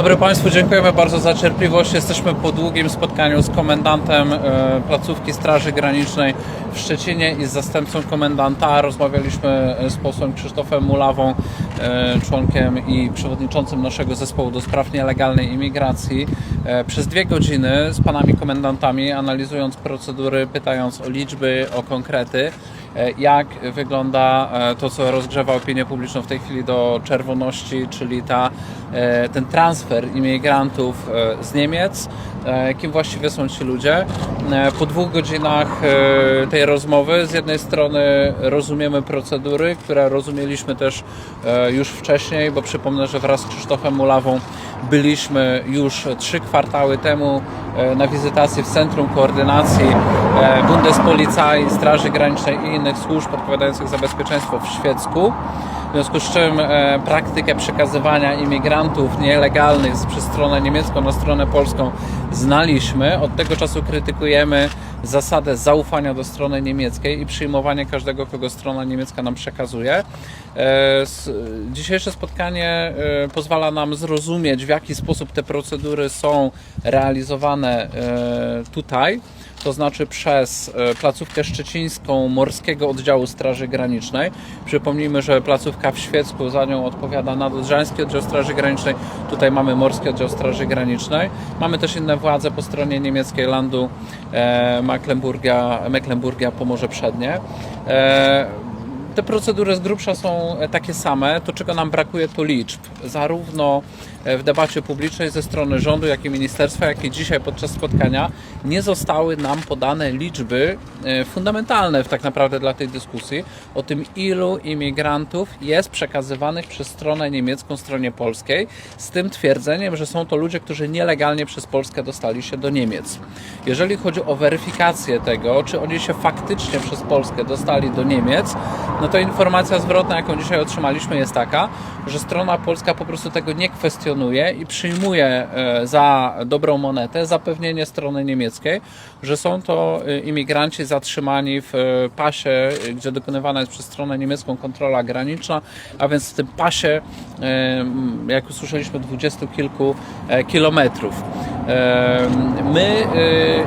Dobry Państwu, dziękujemy bardzo za cierpliwość. Jesteśmy po długim spotkaniu z komendantem e, placówki Straży Granicznej w Szczecinie i z zastępcą komendanta. Rozmawialiśmy e, z posłem Krzysztofem Mulawą, e, członkiem i przewodniczącym naszego zespołu do spraw nielegalnej imigracji przez dwie godziny z panami komendantami, analizując procedury, pytając o liczby, o konkrety jak wygląda e, to, co rozgrzewa opinię publiczną w tej chwili do czerwoności, czyli ta, e, ten transfer imigrantów e, z Niemiec. E, Kim właściwie są ci ludzie? E, Po dwóch godzinach e, tej rozmowy, z jednej strony rozumiemy procedury, które rozumieliśmy też e, już wcześniej, bo przypomnę, że wraz z Krzysztofem Mulawą byliśmy już trzy kwartały temu e, na wizytacji w Centrum Koordynacji e, Bundespolizei, Straży Granicznej i innych służb odpowiadających za bezpieczeństwo w Świecku. W związku z czym e, praktykę przekazywania imigrantów nielegalnych przez stronę niemiecką na stronę polską znaliśmy. Od tego czasu krytykujemy zasadę zaufania do strony niemieckiej i przyjmowanie każdego, kogo strona niemiecka nam przekazuje. E, Dzisiejsze spotkanie e, pozwala nam zrozumieć, w jaki sposób te procedury są realizowane e, tutaj to znaczy przez e, placówkę szczecińską Morskiego Oddziału Straży Granicznej. Przypomnijmy, że placówka w Świecku za nią odpowiada Nadodrzański Oddział Straży Granicznej. Tutaj mamy Morski Oddział Straży Granicznej. Mamy też inne władze po stronie niemieckiej Landu e, Mecklenburgia, Mecklenburgia Pomorze Przednie. Te procedury z grubsza są e, takie same. To, czego nam brakuje, to liczb. Zarówno e, w debacie publicznej ze strony rządu, jak i ministerstwa, jak i dzisiaj podczas spotkania nie zostały nam podane liczby e, fundamentalne tak naprawdę dla tej dyskusji o tym, ilu imigrantów jest przekazywanych przez stronę niemiecką stronie polskiej, z tym twierdzeniem, że są to ludzie, którzy nielegalnie przez Polskę dostali się do Niemiec. Jeżeli chodzi o weryfikację tego, czy oni się faktycznie przez Polskę dostali do Niemiec, no to informacja zwrotna, jaką dzisiaj otrzymaliśmy, jest taka, że strona polska po prostu tego nie kwestionuje i przyjmuje e, za dobrą monetę zapewnienie strony niemieckiej, że są to e, imigranci zatrzymani w e, pasie, gdzie dokonywana jest przez stronę niemiecką kontrola graniczna, a więc w tym pasie, jak usłyszeliśmy, dwudziestu kilku kilometrów. My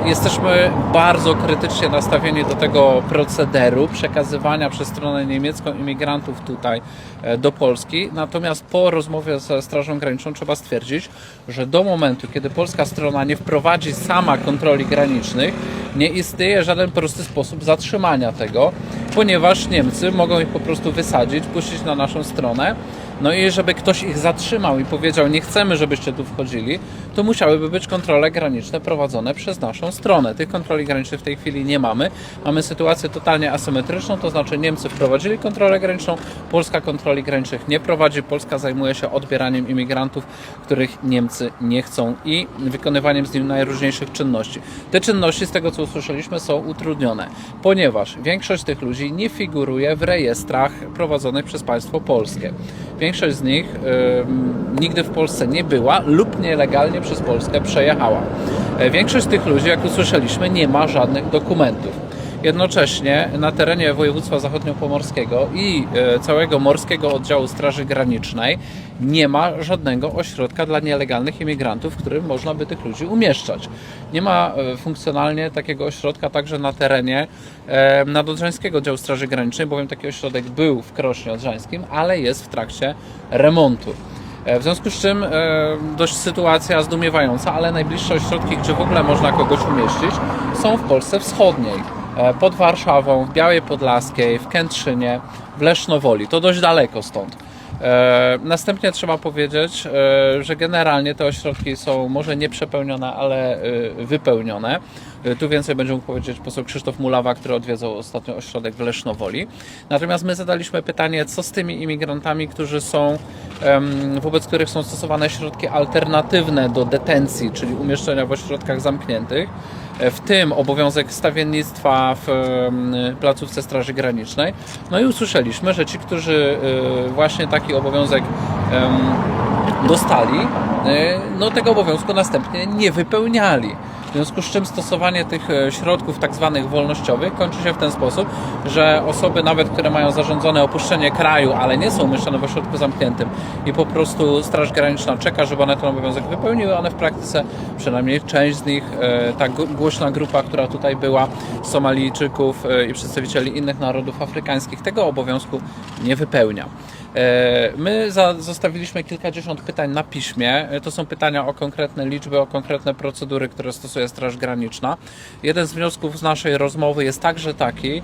e, jesteśmy bardzo krytycznie nastawieni do tego procederu przekazywania przez stronę niemiecką imigrantów tutaj e, do Polski. Natomiast po rozmowie ze Strażą Graniczną trzeba stwierdzić, że do momentu, kiedy polska strona nie wprowadzi sama kontroli granicznych, nie istnieje żaden prosty sposób zatrzymania tego, ponieważ Niemcy mogą ich po prostu wysadzić, puścić na naszą stronę. No i żeby ktoś ich zatrzymał i powiedział, nie chcemy, żebyście tu wchodzili, to musiałyby być kontrole graniczne prowadzone przez naszą stronę. Tych kontroli granicznych w tej chwili nie mamy. Mamy sytuację totalnie asymetryczną, to znaczy Niemcy wprowadzili kontrolę graniczną, Polska kontroli granicznych nie prowadzi, Polska zajmuje się odbieraniem imigrantów, których Niemcy nie chcą i wykonywaniem z nim najróżniejszych czynności. Te czynności, z tego co usłyszeliśmy, są utrudnione, ponieważ większość tych ludzi nie figuruje w rejestrach prowadzonych przez państwo polskie. Większość z nich ym, nigdy w Polsce nie była lub nielegalnie przez Polskę przejechała. E, Większość tych ludzi, jak usłyszeliśmy, nie ma żadnych dokumentów. Jednocześnie na terenie województwa zachodniopomorskiego i e, całego Morskiego Oddziału Straży Granicznej nie ma żadnego ośrodka dla nielegalnych imigrantów, w którym można by tych ludzi umieszczać. Nie ma e, funkcjonalnie takiego ośrodka także na terenie e, Nadodrzańskiego Oddziału Straży Granicznej, bowiem taki ośrodek był w Krośnie Odrzańskim, ale jest w trakcie remontu. W związku z czym dość sytuacja zdumiewająca, ale najbliższe ośrodki, gdzie w ogóle można kogoś umieścić, są w Polsce Wschodniej. E, Pod Warszawą, w Białej Podlaskiej, w Kętrzynie, w Lesznowoli. To dość daleko stąd. E, Następnie trzeba powiedzieć, e, że generalnie te ośrodki są może nie przepełnione, ale wypełnione. Tu więcej będzie mógł powiedzieć poseł Krzysztof Mulawa, który odwiedzał ostatnio ośrodek w Lesznowoli. Natomiast my zadaliśmy pytanie, co z tymi imigrantami, którzy są, wobec których są stosowane środki alternatywne do detencji, czyli umieszczenia w ośrodkach zamkniętych, w tym obowiązek stawiennictwa w placówce Straży Granicznej. No i usłyszeliśmy, że ci, którzy e, właśnie taki obowiązek dostali, e, no tego obowiązku następnie nie wypełniali. W związku z czym stosowanie tych e, środków tak zwanych wolnościowych kończy się w ten sposób, że osoby nawet, które mają zarządzone opuszczenie kraju, ale nie są umieszczone w ośrodku zamkniętym i po prostu Straż Graniczna czeka, żeby one ten obowiązek wypełniły, one w praktyce, przynajmniej część z nich, e, ta głośna grupa, która tutaj była, Somalijczyków e, i przedstawicieli innych narodów afrykańskich, tego obowiązku nie wypełnia. E, My zostawiliśmy kilkadziesiąt pytań na piśmie. E, To są pytania o konkretne liczby, o konkretne procedury, które stosuje Straż Graniczna. Jeden z wniosków z naszej rozmowy jest także taki,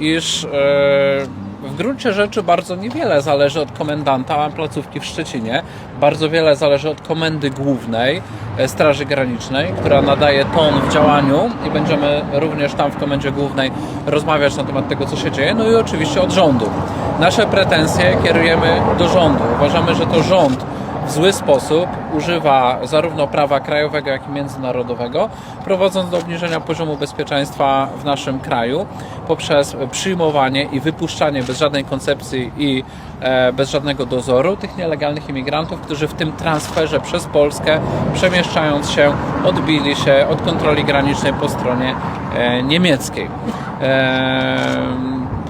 iż e, w gruncie rzeczy bardzo niewiele zależy od komendanta placówki w Szczecinie. Bardzo wiele zależy od komendy głównej e, Straży Granicznej, która nadaje ton w działaniu i będziemy również tam w komendzie głównej rozmawiać na temat tego, co się dzieje. No i oczywiście od rządu. Nasze pretensje kierujemy do rządu. Uważamy, że to rząd w zły sposób używa zarówno prawa krajowego, jak i międzynarodowego, prowadząc do obniżenia poziomu bezpieczeństwa w naszym kraju poprzez przyjmowanie i wypuszczanie bez żadnej koncepcji i e, bez żadnego dozoru tych nielegalnych imigrantów, którzy w tym transferze przez Polskę, przemieszczając się, odbili się od kontroli granicznej po stronie e, niemieckiej.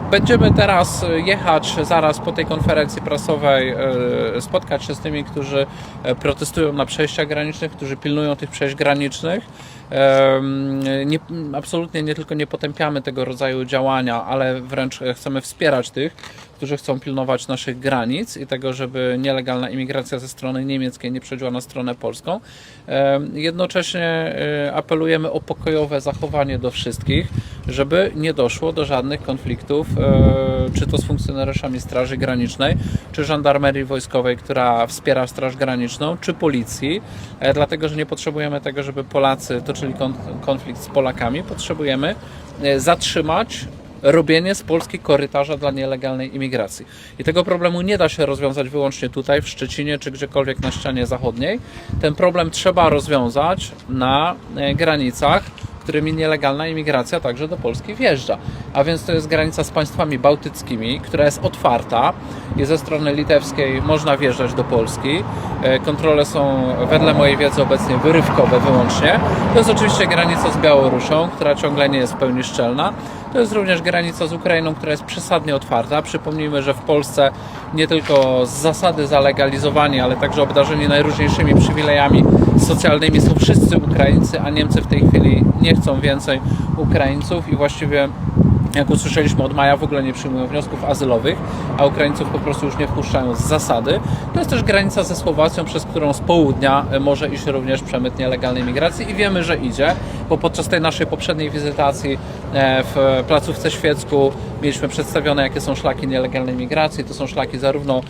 E, Będziemy teraz jechać zaraz po tej konferencji prasowej, e, spotkać się z tymi, którzy e, protestują na przejściach granicznych, którzy pilnują tych przejść granicznych. Nie, absolutnie nie tylko nie potępiamy tego rodzaju działania, ale wręcz chcemy wspierać tych, którzy chcą pilnować naszych granic i tego, żeby nielegalna imigracja ze strony niemieckiej nie przejdziła na stronę polską. Jednocześnie e, apelujemy o pokojowe zachowanie do wszystkich, żeby nie doszło do żadnych konfliktów, e, czy to z funkcjonariuszami Straży Granicznej, czy żandarmerii wojskowej, która wspiera Straż Graniczną, czy policji, e, dlatego że nie potrzebujemy tego, żeby Polacy toczyli kon- konflikt z Polakami. Potrzebujemy e, zatrzymać robienie z Polski korytarza dla nielegalnej imigracji. I tego problemu nie da się rozwiązać wyłącznie tutaj, w Szczecinie, czy gdziekolwiek na ścianie zachodniej. Ten problem trzeba rozwiązać na e, granicach, którymi nielegalna imigracja także do Polski wjeżdża. A więc to jest granica z państwami bałtyckimi, która jest otwarta i ze strony litewskiej można wjeżdżać do Polski. E, Kontrole są wedle mojej wiedzy obecnie wyrywkowe wyłącznie. To jest oczywiście granica z Białorusią, która ciągle nie jest w pełni szczelna. To jest również granica z Ukrainą, która jest przesadnie otwarta. Przypomnijmy, że w Polsce nie tylko z zasady zalegalizowani, ale także obdarzeni najróżniejszymi przywilejami socjalnymi są wszyscy Ukraińcy, a Niemcy w tej chwili nie chcą więcej Ukraińców i właściwie jak usłyszeliśmy od maja, w ogóle nie przyjmują wniosków azylowych, a Ukraińców po prostu już nie wpuszczają z zasady. To jest też granica ze Słowacją, przez którą z południa e, może iść również przemyt nielegalnej migracji i wiemy, że idzie, bo podczas tej naszej poprzedniej wizytacji e, w placówce Świecku mieliśmy przedstawione, jakie są szlaki nielegalnej migracji. To są szlaki zarówno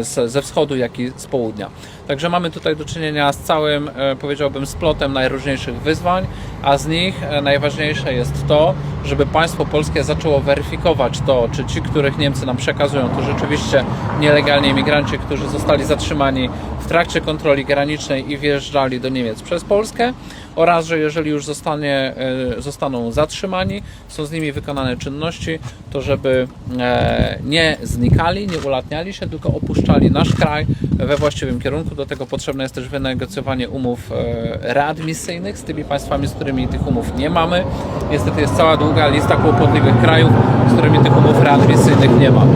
z, ze wschodu, jak i z południa. Także mamy tutaj do czynienia z całym, e, powiedziałbym, splotem najróżniejszych wyzwań, a z nich e, najważniejsze jest to, żeby państwo polskie zaczęło weryfikować to, czy ci, których Niemcy nam przekazują, to rzeczywiście nielegalni imigranci, którzy zostali zatrzymani w trakcie kontroli granicznej i wjeżdżali do Niemiec przez Polskę, oraz że jeżeli już zostanie, e, zostaną zatrzymani, są z nimi wykonane czynności, to żeby e, nie znikali, nie ulatniali się, tylko opuszczali nasz kraj we właściwym kierunku. Do tego potrzebne jest też wynegocjowanie umów e, readmisyjnych z tymi państwami, z którymi tych umów nie mamy. Niestety jest cała długa lista kłopotliwych krajów, z którymi tych umów readmisyjnych nie ma.